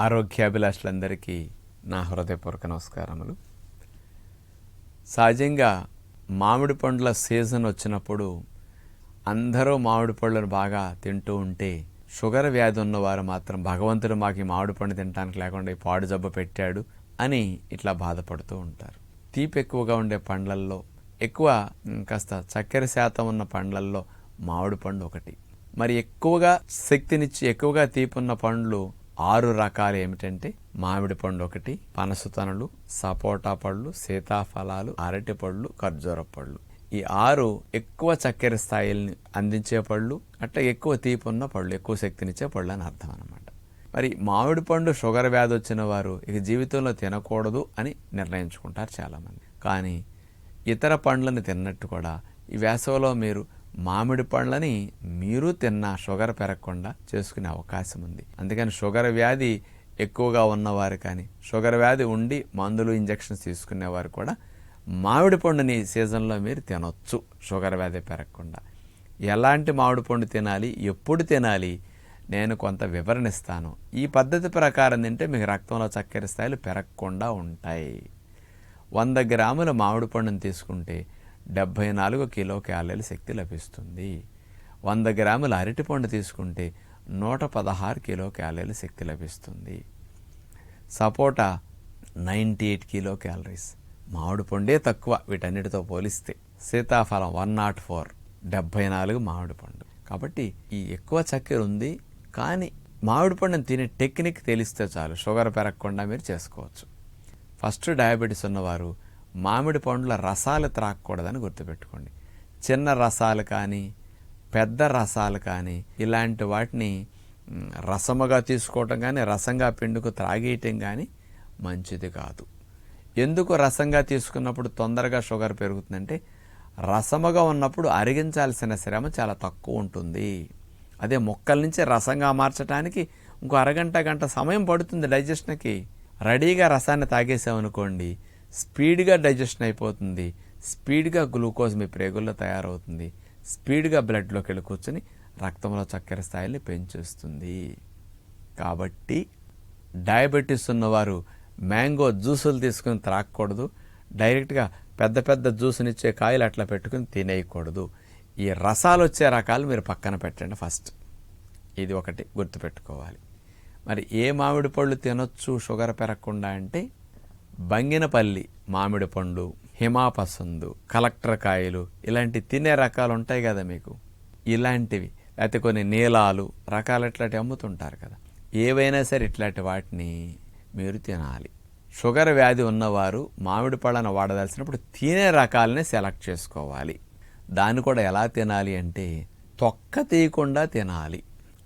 ఆరోగ్యాభిలాషులందరికీ నా హృదయపూర్వక నమస్కారములు. సహజంగా మామిడి పండ్ల సీజన్ వచ్చినప్పుడు అందరూ మామిడి పళ్ళను బాగా తింటూ ఉంటే షుగర్ వ్యాధి ఉన్నవారు మాత్రం భగవంతుడు మాకు ఈ మామిడి పండు తినడానికి లేకుండా ఈ పాడు జబ్బు పెట్టాడు అని ఇట్లా బాధపడుతూ ఉంటారు. తీపి ఎక్కువగా ఉండే పండ్లల్లో ఎక్కువ కాస్త చక్కెర శాతం ఉన్న పండ్లల్లో మామిడి పండు ఒకటి. మరి ఎక్కువగా శక్తినిచ్చి ఎక్కువగా తీపున్న పండ్లు ఆరు రకాలు ఏమిటంటే మామిడి పండు ఒకటి పనసతనులు సపోటా పళ్ళు సీతాఫలాలు అరటి పళ్ళు ఖర్జూర పళ్ళు. ఈ ఆరు ఎక్కువ చక్కెర స్థాయిల్ని అందించే పళ్ళు అట్లా ఎక్కువ తీపి ఉన్న పళ్ళు ఎక్కువ శక్తినిచ్చే పళ్ళు అని అర్థం అనమాట మరి మామిడి పండు షుగర్ వ్యాధి వచ్చిన వారు ఇక జీవితంలో తినకూడదు అని నిర్ణయించుకుంటారు చాలామంది. కానీ ఇతర పండ్లను తిన్నట్టు కూడా ఈ వేసవిలో మీరు మామిడి పండ్లని మీరు తిన్న షుగర్ పెరగకుండా చేసుకునే అవకాశం ఉంది. అందుకని షుగర్ వ్యాధి ఎక్కువగా ఉన్నవారు కానీ షుగర్ వ్యాధి ఉండి మందులు ఇంజెక్షన్స్ తీసుకునేవారు కూడా మామిడి పండుని సీజన్లో మీరు తినొచ్చు షుగర్ వ్యాధి పెరగకుండా. ఎలాంటి మామిడి పండు తినాలి ఎప్పుడు తినాలి నేను కొంత వివరణిస్తాను ఈ పద్ధతి ప్రకారం తింటే మీకు రక్తంలో చక్కెర స్థాయిలు పెరగకుండా ఉంటాయి. వంద గ్రాముల మామిడి పండును తీసుకుంటే డెబ్భై నాలుగు కిలో క్యాలరీ శక్తి లభిస్తుంది. వంద గ్రాముల అరటిపండు తీసుకుంటే నూట పదహారు కిలో క్యాలరీల శక్తి లభిస్తుంది. సపోటా నైంటీ ఎయిట్ కిలో క్యాలరీస్. మామిడి పండే తక్కువ వీటన్నిటితో పోలిస్తే సీతాఫలం వన్ నాట్ ఫోర్ డెబ్భై నాలుగు మామిడి పండు. కాబట్టి ఈ ఎక్కువ చక్కెర ఉంది కానీ మామిడి పండును తినే టెక్నిక్ తెలిస్తే చాలు షుగర్ పెరగకుండా మీరు చేసుకోవచ్చు. ఫస్ట్ డయాబెటీస్ ఉన్నవారు మామిడి పండ్ల రసాలు త్రాగకూడదని గుర్తుపెట్టుకోండి. చిన్న రసాలు కానీ పెద్ద రసాలు కానీ ఇలాంటి వాటిని రసముగా తీసుకోవటం కానీ రసంగా పిండుకు త్రాగేయటం కానీ మంచిది కాదు. ఎందుకు రసంగా తీసుకున్నప్పుడు తొందరగా షుగర్ పెరుగుతుందంటే రసముగా ఉన్నప్పుడు అరిగించాల్సిన శ్రమ చాలా తక్కువ ఉంటుంది. అదే మొక్కల నుంచి రసంగా మార్చడానికి ఇంకో అరగంట గంట సమయం పడుతుంది డైజెషన్కి. రెడీగా రసాన్ని తాగేసామనుకోండి స్పీడ్గా డైజెషన్ అయిపోతుంది. స్పీడ్గా గ్లూకోజ్ మీ ప్రేగుల్లో తయారవుతుంది. స్పీడ్గా బ్లడ్లోకి వెళ్ళి కూర్చొని రక్తంలో చక్కెర స్థాయిని పెంచేస్తుంది. కాబట్టి డయాబెటీస్ ఉన్నవారు మ్యాంగో జ్యూసులు తీసుకుని త్రాగకూడదు డైరెక్ట్గా పెద్ద పెద్ద జ్యూసునిచ్చే కాయలు అట్లా పెట్టుకుని తినేయకూడదు. ఈ రసాలు వచ్చే రకాలు మీరు పక్కన పెట్టండి ఫస్ట్. ఇది ఒకటి గుర్తుపెట్టుకోవాలి. మరి ఏ మామిడి పళ్ళు తినొచ్చు షుగర్ పెరగకుండా అంటే బంగినపల్లి మామిడి పండు హిమాపసందు కలెక్టర్ కాయలు ఇలాంటి తినే రకాలు ఉంటాయి కదా మీకు. ఇలాంటివి లేకపోతే కొన్ని నీలాలు రకాలు ఇట్లాంటివి అమ్ముతుంటారు కదా. ఏవైనా సరే ఇట్లాంటి వాటిని మీరు తినాలి. షుగర్ వ్యాధి ఉన్నవారు మామిడి పళ్ళను వాడదలసినప్పుడు తినే రకాలనే సెలెక్ట్ చేసుకోవాలి. దాన్ని కూడా ఎలా తినాలి అంటే తొక్క తీయకుండా తినాలి.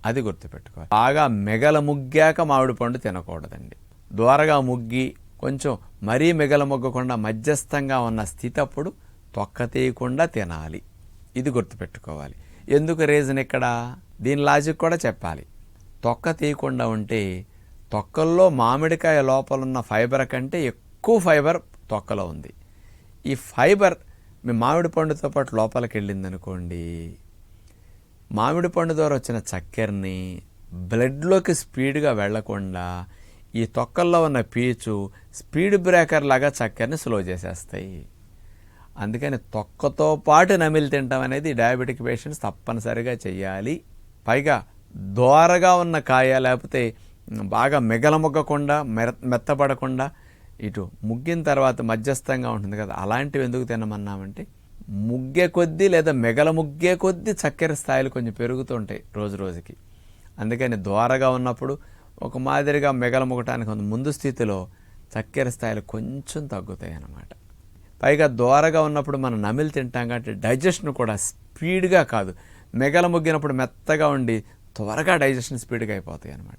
అది గుర్తుపెట్టుకోవాలి. బాగా మెగల ముగ్గాక మామిడి పండు తినకూడదండి. దూరగా ముగ్గి కొంచెం మరీ మిగలమొగ్గకుండా మధ్యస్థంగా ఉన్న స్థితి అప్పుడు తొక్క తీయకుండా తినాలి. ఇది గుర్తుపెట్టుకోవాలి. ఎందుకు రీజన్ ఇక్కడ? దీని లాజిక్ కూడా చెప్పాలి. తొక్క తీయకుండా ఉంటే తొక్కల్లో మామిడికాయ లోపల ఉన్న ఫైబర్ కంటే ఎక్కువ ఫైబర్ తొక్కలో ఉంది. ఈ ఫైబర్ మీ మామిడి పండుతో పాటు లోపలికి వెళ్ళింది అనుకోండి మామిడి పండు ద్వారా వచ్చిన చక్కెరని బ్లడ్లోకి స్పీడ్గా వెళ్ళకుండా ఈ తొక్కల్లో ఉన్న పీచు స్పీడ్ బ్రేకర్ లాగా చక్కెరని స్లో చేసేస్తాయి. అందుకని తొక్కతో పాటు నమిలి తినటం అనేది డయాబెటిక్ పేషెంట్స్ తప్పనిసరిగా చేయాలి పైగా దోరగా ఉన్న కాయ లేకపోతే బాగా మిగలముగ్గకుండా మెర మెత్తపడకుండా ఇటు ముగ్గిన తర్వాత మధ్యస్థంగా ఉంటుంది కదా అలాంటివి ఎందుకు తినమన్నామంటే ముగ్గే కొద్దీ లేదా మెగల ముగ్గే కొద్దీ చక్కెర స్థాయిలు కొంచెం పెరుగుతుంటాయి రోజు రోజుకి. అందుకని దోరగా ఉన్నప్పుడు ఒక మాదిరిగా మెగల ఉంది. ముందు స్థితిలో చక్కెర స్థాయిలు కొంచెం తగ్గుతాయి అన్నమాట పైగా దోరగా ఉన్నప్పుడు మనం నమిలి తింటాం కాబట్టి డైజెషన్ కూడా స్పీడ్గా కాదు. మిగల ముగ్గినప్పుడు మెత్తగా ఉండి త్వరగా డైజెషన్ స్పీడ్గా అయిపోతాయి అన్నమాట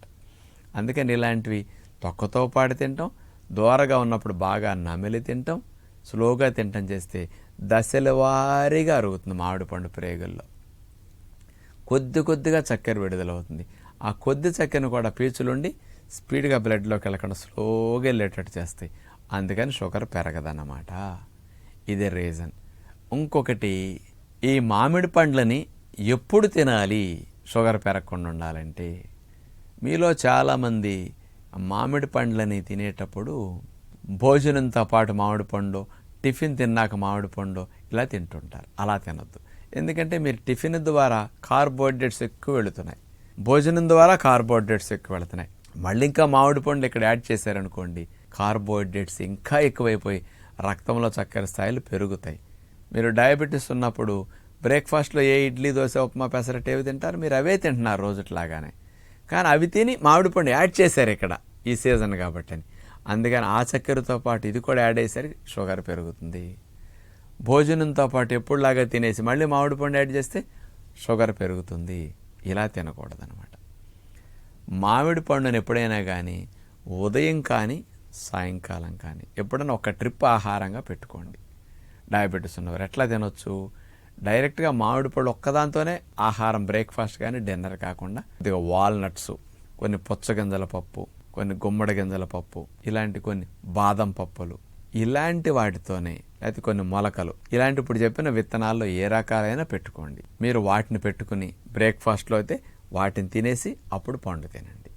అందుకని ఇలాంటివి తొక్కతో పాడి తింటాం. దోరగా ఉన్నప్పుడు బాగా నమిలి తింటాం. స్లోగా తింటాం చేస్తే దశల వారీగా అరుగుతుంది మామిడి పండు ప్రేగుల్లో. కొద్ది కొద్దిగా చక్కెర విడుదలవుతుంది. ఆ కొద్ది చక్కెరను కూడా పీచులుండి స్పీడ్గా బ్లడ్లోకి వెళ్ళకుండా స్లోగా వెళ్ళేటట్టు చేస్తాయి. అందుకని షుగర్ పెరగదన్నమాట. ఇదే రీజన్. ఇంకొకటి ఈ మామిడి పండ్లని ఎప్పుడు తినాలి? షుగర్ పెరగకుండా ఉండాలంటే. మీలో చాలామంది మామిడి పండ్లని తినేటప్పుడు భోజనంతో పాటు మామిడి పండు టిఫిన్ తిన్నాక మామిడి పండు ఇలా తింటుంటారు. అలా తినొద్దు. ఎందుకంటే మీరు టిఫిన్ ద్వారా కార్బోహైడ్రేట్స్ ఎక్కువ వెళుతున్నాయి. భోజనం ద్వారా కార్బోహైడ్రేట్స్ ఎక్కువ వెళుతున్నాయి. మళ్ళీ ఇంకా మామిడి పండ్లు ఇక్కడ యాడ్ చేశారనుకోండి కార్బోహైడ్రేట్స్ ఇంకా ఎక్కువైపోయి రక్తంలో చక్కెర స్థాయిలు పెరుగుతాయి. మీరు డయాబెటీస్ ఉన్నప్పుడు బ్రేక్ఫాస్ట్లో ఏ ఇడ్లీ దోశ ఉప్మా పెసరట్ ఏవి తింటారు? మీరు అవే తింటున్నారు రోజుట్లాగానే. కానీ అవి తిని మామిడి పండు యాడ్ చేశారు ఇక్కడ ఈ సీజన్ కాబట్టి. అని అందుకని ఆ చక్కెరతో పాటు ఇది కూడా యాడ్ అయ్యేసరికి షుగర్ పెరుగుతుంది. భోజనంతో పాటు ఎప్పుడులాగా తినేసి మళ్ళీ మామిడి పండు యాడ్ చేస్తే షుగర్ పెరుగుతుంది. ఇలా తినకూడదనమాట మామిడి పండును ఎప్పుడైనా కానీ ఉదయం కానీ సాయంకాలం కానీ ఎప్పుడైనా ఒక ట్రిప్ ఆహారంగా పెట్టుకోండి. డయాబెటీస్ ఉన్నవారు ఎట్లా తినొచ్చు? డైరెక్ట్గా మామిడి పళ్ళు ఒక్కదాంతోనే ఆహారం బ్రేక్ఫాస్ట్ కానీ డిన్నర్ కాకుండా ఇదిగో వాల్నట్స్ కొన్ని పుచ్చగింజల పప్పు కొన్ని గుమ్మడి గింజల పప్పు ఇలాంటి కొన్ని బాదం పప్పులు ఇలాంటి వాటితోనే లేకపోతే కొన్ని మొలకలు. ఇలాంటి ఇప్పుడు చెప్పిన విత్తనాల్లో ఏ రకాలైనా పెట్టుకోండి. మీరు వాటిని పెట్టుకుని బ్రేక్ఫాస్ట్లో అయితే వాటిని తినేసి అప్పుడు పండు తినండి.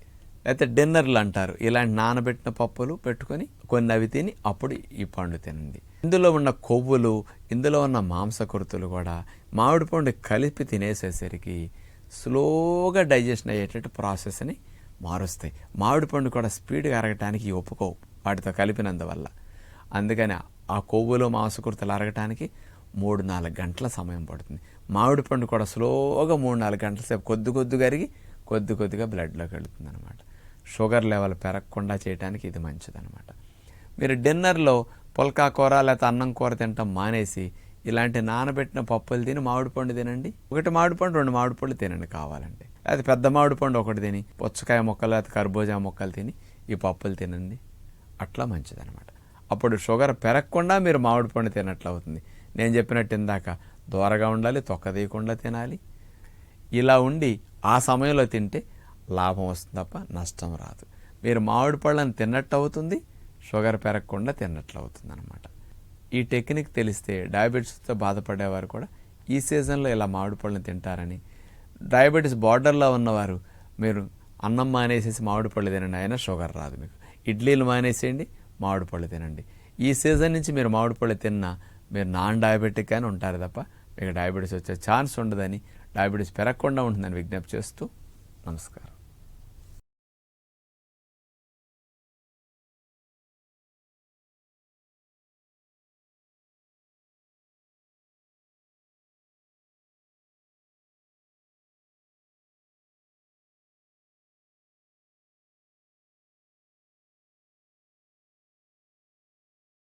లేకపోతే డిన్నర్లు అంటారు. ఇలాంటి నానబెట్టిన పప్పులు పెట్టుకొని కొన్ని అవి తిని అప్పుడు ఈ పండు తినండి. ఇందులో ఉన్న కొవ్వులు ఇందులో ఉన్న మాంసకృతులు కూడా మామిడి పండు కలిపి తినేసేసరికి స్లోగా డైజెషన్ అయ్యేటట్టు ప్రాసెస్ని మారుస్తాయి. మామిడి పండు కూడా స్పీడ్గా అరగటానికి ఒప్పుకోవు. వాటితో కలిపినందువల్ల. అందుకని ఆ కొవ్వులో మాంసకృతులు అరగటానికి మూడు నాలుగు గంటల సమయం పడుతుంది. మామిడి పండు కూడా స్లోగా మూడు నాలుగు గంటల సేపు కొద్ది కొద్దిగా అరిగి కొద్ది కొద్దిగా బ్లడ్లోకి వెళుతుంది అనమాట షుగర్ లెవెల్ పెరగకుండా చేయడానికి ఇది మంచిదనమాట మీరు డిన్నర్లో పుల్కా కూర లేకపోతే అన్నం కూర తినటం మానేసి ఇలాంటి నానబెట్టిన పప్పులు తిని మామిడి పండు తినండి. ఒకటి మామిడి పండు రెండు మామిడి పళ్ళు తినండి కావాలంటే. అది పెద్ద మామిడి పండు ఒకటి తిని పుచ్చకాయ మొక్కలు లేకపోతే కర్బూజా మొక్కలు తిని ఈ పప్పులు తినండి. అట్లా మంచిదనమాట అప్పుడు షుగర్ పెరగకుండా మీరు మామిడి పండు తినట్లు అవుతుంది నేను చెప్పినట్టు ఇందాక దూరగా ఉండాలి తొక్క తీయకుండా తినాలి. ఇలా ఉండి ఆ సమయంలో తింటే లాభం వస్తుంది తప్ప నష్టం రాదు. మీరు మామిడి పళ్ళని తిన్నట్టు అవుతుంది షుగర్ పెరగకుండా తిన్నట్లు అవుతుంది అనమాట ఈ టెక్నిక్ తెలిస్తే డయాబెటీస్తో బాధపడేవారు కూడా ఈ సీజన్లో ఇలా మామిడి పళ్ళని తింటారని. డయాబెటీస్ బార్డర్లో ఉన్నవారు మీరు అన్నం మానేసేసి మామిడి పళ్ళు తినండి అయినా షుగర్ రాదు మీకు. ఇడ్లీలు మానేసేయండి మామిడి పళ్ళు తినండి. ఈ సీజన్ నుంచి మీరు మామిడి పళ్ళు తిన్నా మీరు నాన్ డయాబెటిక్ అని ఉంటారు తప్ప మీకు డయాబెటీస్ వచ్చే ఛాన్స్ ఉండదని డయాబెటీస్ పెరగకుండా ఉంటుందని విజ్ఞప్తి చేస్తూ నమస్కారం.